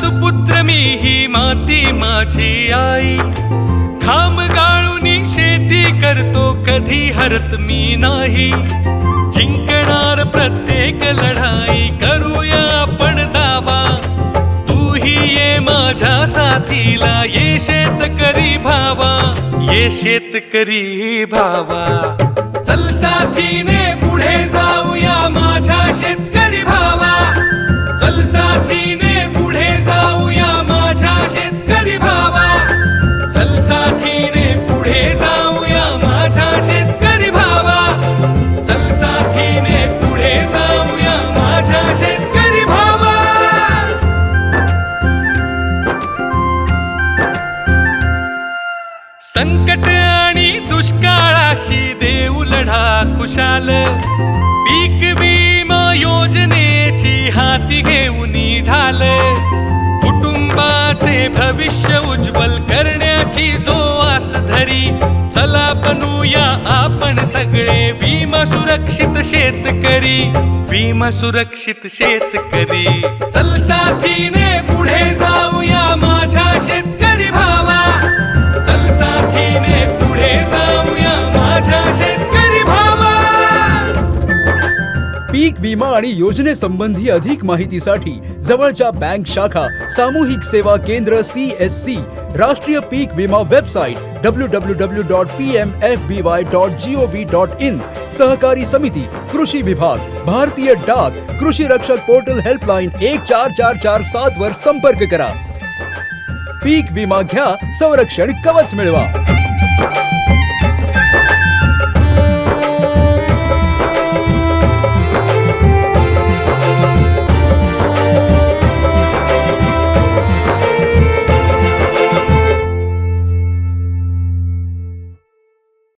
सुपुत्र मी ही माती माझी आई. खाम गाळून शेती करतो कधी हरत मी नाही. जिंकणार प्रत्येक लढाई करूया आपण दावा. तूही ये माझ्या साथीला ये शेतकरी भावा. ये शेतकरी भावा. चल साथीने पुढे जा. संकट आणि दुष्काळाशी देऊ लढा खुशाल. पीक विमा योजनेची हाती घेऊन ढाल. कुटुंबाचे भविष्य उज्ज्वल करण्याची जो आस धरी चला बनूया आपण सगळे विमा सुरक्षित शेतकरी. विमा सुरक्षित शेतकरी. चल साथीने पुढे जाऊया पीक विमा आणि योजनेसंबंधी अधिक माहितीसाठी जवळच्या बँक शाखा, सामूहिक सेवा केंद्र सी एस सी राष्ट्रीय पीक विमा website W W W dot P M F B Y dot G O V dot in सहकारी समिती, कृषी विभाग, भारतीय डाक, कृषी रक्षक पोर्टल हेल्पलाईन एक चार चार चार सात वर संपर्क करा. पीक विमा घ्या, संरक्षण कवच मिळवा.